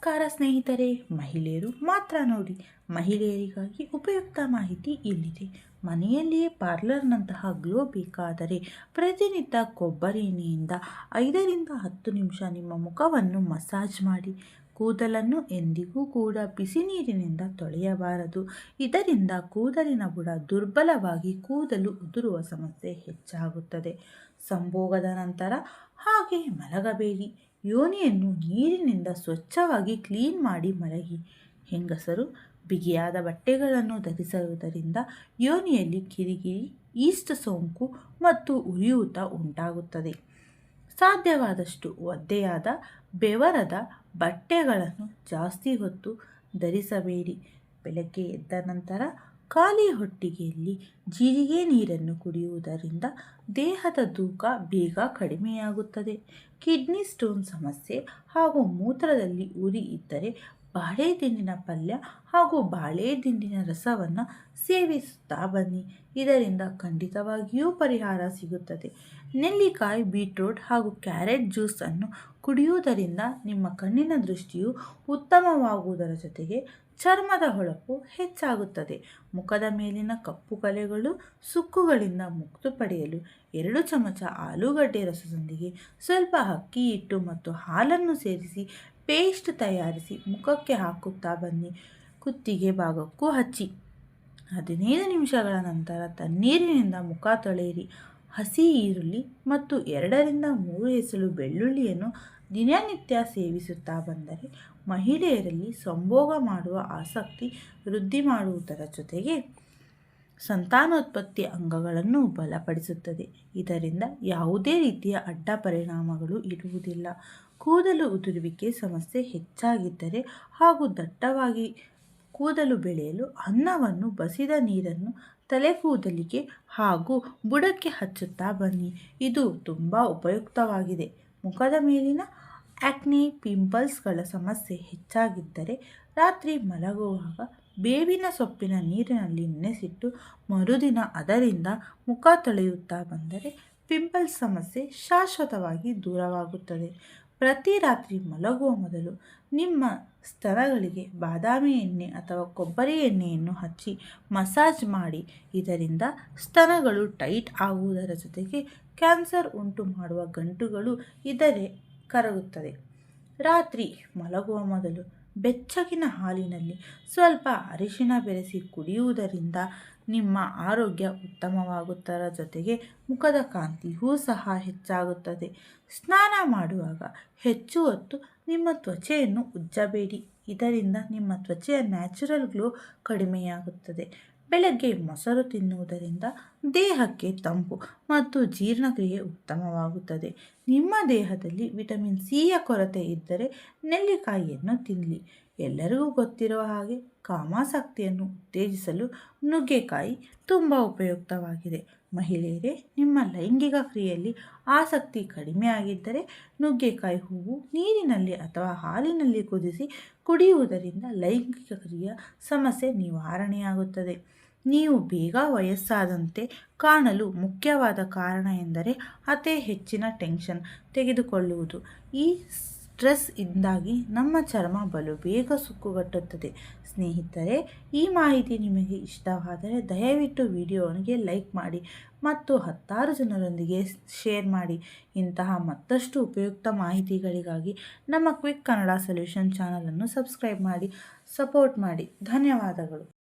ನಮಸ್ಕಾರ ಸ್ನೇಹಿತರೆ, ಮಹಿಳೆಯರು ಮಾತ್ರ ನೋಡಿ. ಮಹಿಳೆಯರಿಗಾಗಿ ಉಪಯುಕ್ತ ಮಾಹಿತಿ ಇಲ್ಲಿದೆ. ಮನೆಯಲ್ಲಿಯೇ ಪಾರ್ಲರ್ನಂತಹ ಗ್ಲೋ ಬೇಕಾದರೆ ಪ್ರತಿನಿತ್ಯ ಕೊಬ್ಬರಿ ಎಣ್ಣೆಯಿಂದ ಐದರಿಂದ ಹತ್ತು ನಿಮಿಷ ನಿಮ್ಮ ಮುಖವನ್ನು ಮಸಾಜ್ ಮಾಡಿ. ಕೂದಲನ್ನು ಎಂದಿಗೂ ಕೂಡ ಬಿಸಿ ನೀರಿನಿಂದ ತೊಳೆಯಬಾರದು. ಇದರಿಂದ ಕೂದಲಿನ ಬುಡ ದುರ್ಬಲವಾಗಿ ಕೂದಲು ಉದುರುವ ಸಮಸ್ಯೆ ಹೆಚ್ಚಾಗುತ್ತದೆ. ಸಂಭೋಗದ ನಂತರ ಹಾಗೆ ಮಲಗಬೇಡಿ. ಯೋನಿಯನ್ನು ನೀರಿನಿಂದ ಸ್ವಚ್ಛವಾಗಿ ಕ್ಲೀನ್ ಮಾಡಿ ಮಲಗಿ. ಹೆಂಗಸರು ಬಿಗಿಯಾದ ಬಟ್ಟೆಗಳನ್ನು ಧರಿಸುವುದರಿಂದ ಯೋನಿಯಲ್ಲಿ ಕಿರಿಕಿರಿ, ಈಸ್ಟ್ ಸೋಂಕು ಮತ್ತು ಉರಿಯೂತ ಉಂಟಾಗುತ್ತದೆ. ಸಾಧ್ಯವಾದಷ್ಟು ಒದ್ದೆಯಾದ ಬೆವರದ ಬಟ್ಟೆಗಳನ್ನು ಜಾಸ್ತಿ ಹೊತ್ತು ಧರಿಸಬೇಡಿ. ಬೆಳಗ್ಗೆ ಎದ್ದ ನಂತರ ಖಾಲಿ ಹೊಟ್ಟಿಗೆಯಲ್ಲಿ ಜೀರಿಗೆ ನೀರನ್ನು ಕುಡಿಯುವುದರಿಂದ ದೇಹದ ತೂಕ ಬೇಗ ಕಡಿಮೆಯಾಗುತ್ತದೆ. ಕಿಡ್ನಿ ಸ್ಟೋನ್ ಸಮಸ್ಯೆ ಹಾಗೂ ಮೂತ್ರದಲ್ಲಿ ಉರಿ ಇದ್ದರೆ ಬಾಳೆದಿಂಡಿನ ಪಲ್ಯ ಹಾಗೂ ಬಾಳೆದಿಂಡಿನ ರಸವನ್ನು ಸೇವಿಸುತ್ತಾ ಬನ್ನಿ. ಇದರಿಂದ ಖಂಡಿತವಾಗಿಯೂ ಪರಿಹಾರ ಸಿಗುತ್ತದೆ. ನೆಲ್ಲಿಕಾಯಿ, ಬೀಟ್ರೂಟ್ ಹಾಗೂ ಕ್ಯಾರೆಟ್ ಜ್ಯೂಸನ್ನು ಕುಡಿಯುವುದರಿಂದ ನಿಮ್ಮ ಕಣ್ಣಿನ ದೃಷ್ಟಿಯು ಉತ್ತಮವಾಗುವುದರ ಜೊತೆಗೆ ಚರ್ಮದ ಹೊಳಪು ಹೆಚ್ಚಾಗುತ್ತದೆ. ಮುಖದ ಮೇಲಿನ ಕಪ್ಪು ಕಲೆಗಳು ಸುಕ್ಕುಗಳಿಂದ ಮುಕ್ತು ಪಡೆಯಲು ಎರಡು ಚಮಚ ಆಲೂಗಡ್ಡೆ ರಸದೊಂದಿಗೆ ಸ್ವಲ್ಪ ಅಕ್ಕಿ ಹಿಟ್ಟು ಮತ್ತು ಹಾಲನ್ನು ಸೇರಿಸಿ ಪೇಸ್ಟ್ ತಯಾರಿಸಿ ಮುಖಕ್ಕೆ ಹಾಕುತ್ತಾ ಬನ್ನಿ. ಕುತ್ತಿಗೆ ಭಾಗಕ್ಕೂ ಹಚ್ಚಿ. ಹದಿನೈದು ನಿಮಿಷಗಳ ನಂತರ ತಣ್ಣೀರಿನಿಂದ ಮುಖ ತೊಳೆಯಿರಿ. ಹಸಿ ಈರುಳ್ಳಿ ಮತ್ತು ಎರಡರಿಂದ ಮೂರು ಹೆಸಲು ಬೆಳ್ಳುಳ್ಳಿಯನ್ನು ದಿನನಿತ್ಯ ಸೇವಿಸುತ್ತಾ ಬಂದರೆ ಮಹಿಳೆಯರಲ್ಲಿ ಸಂಭೋಗ ಮಾಡುವ ಆಸಕ್ತಿ ವೃದ್ಧಿ ಮಾಡುವುದರ ಜೊತೆಗೆ ಸಂತಾನೋತ್ಪತ್ತಿ ಅಂಗಗಳನ್ನು ಬಲಪಡಿಸುತ್ತದೆ. ಇದರಿಂದ ಯಾವುದೇ ರೀತಿಯ ಅಡ್ಡ ಪರಿಣಾಮಗಳು ಇರುವುದಿಲ್ಲ. ಕೂದಲು ಉದುರುವಿಕೆ ಸಮಸ್ಯೆ ಹೆಚ್ಚಾಗಿದ್ದರೆ ಹಾಗೂ ದಟ್ಟವಾಗಿ ಕೂದಲು ಬೆಳೆಯಲು ಅನ್ನವನ್ನು ಬಸಿದ ನೀರನ್ನು ತಲೆ ಕೂದಲಿಗೆ ಹಾಗೂ ಬುಡಕ್ಕೆ ಹಚ್ಚುತ್ತಾ ಬನ್ನಿ. ಇದು ತುಂಬ ಉಪಯುಕ್ತವಾಗಿದೆ. ಮುಖದ ಮೇಲಿನ ಆಕ್ನಿ ಪಿಂಪಲ್ಸ್ಗಳ ಸಮಸ್ಯೆ ಹೆಚ್ಚಾಗಿದ್ದರೆ ರಾತ್ರಿ ಮಲಗುವಾಗ ಬೇವಿನ ಸೊಪ್ಪಿನ ನೀರಿನಲ್ಲಿ ನೆನೆಸಿಟ್ಟು ಮರುದಿನ ಅದರಿಂದ ಮುಖ ತೊಳೆಯುತ್ತಾ ಬಂದರೆ ಪಿಂಪಲ್ಸ್ ಸಮಸ್ಯೆ ಶಾಶ್ವತವಾಗಿ ದೂರವಾಗುತ್ತದೆ. ಪ್ರತಿ ರಾತ್ರಿ ಮಲಗುವ ಮೊದಲು ನಿಮ್ಮ ಸ್ತರಗಳಿಗೆ ಬಾದಾಮಿ ಎಣ್ಣೆ ಅಥವಾ ಕೊಬ್ಬರಿ ಎಣ್ಣೆಯನ್ನು ಹಚ್ಚಿ ಮಸಾಜ್ ಮಾಡಿ. ಇದರಿಂದ ಸ್ತನಗಳು ಟೈಟ್ ಆಗುವುದರ ಜೊತೆಗೆ ಕ್ಯಾನ್ಸರ್ ಉಂಟು ಮಾಡುವ ಗಂಟುಗಳು ಇದರೇ ಕರಗುತ್ತದೆ ರಾತ್ರಿ ಮಲಗುವ ಮೊದಲು ಬೆಚ್ಚಗಿನ ಹಾಲಿನಲ್ಲಿ ಸ್ವಲ್ಪ ಅರಿಶಿನ ಬೆರೆಸಿ ಕುಡಿಯುವುದರಿಂದ ನಿಮ್ಮ ಆರೋಗ್ಯ ಉತ್ತಮವಾಗುತ್ತರ ಜೊತೆಗೆ ಮುಖದ ಕಾಂತಿಯೂ ಸಹ ಹೆಚ್ಚಾಗುತ್ತದೆ. ಸ್ನಾನ ಮಾಡುವಾಗ ಹೆಚ್ಚು ಹೊತ್ತು ನಿಮ್ಮ ತ್ವಚೆಯನ್ನು ಉಜ್ಜಬೇಡಿ. ಇದರಿಂದ ನಿಮ್ಮ ತ್ವಚೆಯ ನ್ಯಾಚುರಲ್ ಗ್ಲೋ ಕಡಿಮೆಯಾಗುತ್ತದೆ. ಬೆಳಗ್ಗೆ ಮೊಸರು ತಿನ್ನುವುದರಿಂದ ದೇಹಕ್ಕೆ ತಂಪು ಮತ್ತು ಜೀರ್ಣಕ್ರಿಯೆ ಉತ್ತಮವಾಗುತ್ತದೆ. ನಿಮ್ಮ ದೇಹದಲ್ಲಿ ವಿಟಮಿನ್ ಸಿಯ ಕೊರತೆ ಇದ್ದರೆ ನೆಲ್ಲಿಕಾಯಿಯನ್ನು ತಿನ್ನಲಿ ಎಲ್ಲರಿಗೂ ಗೊತ್ತಿರುವ ಹಾಗೆ ಕಾಮಾಸಕ್ತಿಯನ್ನು ಉತ್ತೇಜಿಸಲು ನುಗ್ಗೆಕಾಯಿ ತುಂಬ ಉಪಯುಕ್ತವಾಗಿದೆ. ಮಹಿಳೆಯರೇ, ನಿಮ್ಮ ಲೈಂಗಿಕ ಕ್ರಿಯೆಯಲ್ಲಿ ಆಸಕ್ತಿ ಕಡಿಮೆ ಆಗಿದ್ದರೆ ನುಗ್ಗೆಕಾಯಿ ಹೂವು ನೀರಿನಲ್ಲಿ ಅಥವಾ ಹಾಲಿನಲ್ಲಿ ಕುದಿಸಿ ಕುಡಿಯುವುದರಿಂದ ಲೈಂಗಿಕ ಕ್ರಿಯೆಯ ಸಮಸ್ಯೆ ನಿವಾರಣೆಯಾಗುತ್ತದೆ. ನೀವು ಬೇಗ ವಯಸ್ಸಾದಂತೆ ಕಾಣಲು ಮುಖ್ಯವಾದ ಕಾರಣ ಎಂದರೆ ಅತಿ ಹೆಚ್ಚಿನ ಟೆನ್ಷನ್ ತೆಗೆದುಕೊಳ್ಳುವುದು. ಈ ಸ್ಟ್ರೆಸ್ ಇಂದಾಗಿ ನಮ್ಮ ಚರ್ಮ ಬಲು ಬೇಗ ಸುಕ್ಕುಗಟ್ಟುತ್ತದೆ. ಸ್ನೇಹಿತರೆ, ಈ ಮಾಹಿತಿ ನಿಮಗೆ ಇಷ್ಟವಾದರೆ ದಯವಿಟ್ಟು ವಿಡಿಯೋನಿಗೆ ಲೈಕ್ ಮಾಡಿ ಮತ್ತು ಹತ್ತಾರು ಜನರೊಂದಿಗೆ ಶೇರ್ ಮಾಡಿ. ಇಂತಹ ಮತ್ತಷ್ಟು ಉಪಯುಕ್ತ ಮಾಹಿತಿಗಳಿಗಾಗಿ ನಮ್ಮ ಕ್ವಿಕ್ ಕನ್ನಡ ಸೊಲ್ಯೂಷನ್ ಚಾನಲನ್ನು ಸಬ್ಸ್ಕ್ರೈಬ್ ಮಾಡಿ, ಸಪೋರ್ಟ್ ಮಾಡಿ. ಧನ್ಯವಾದಗಳು.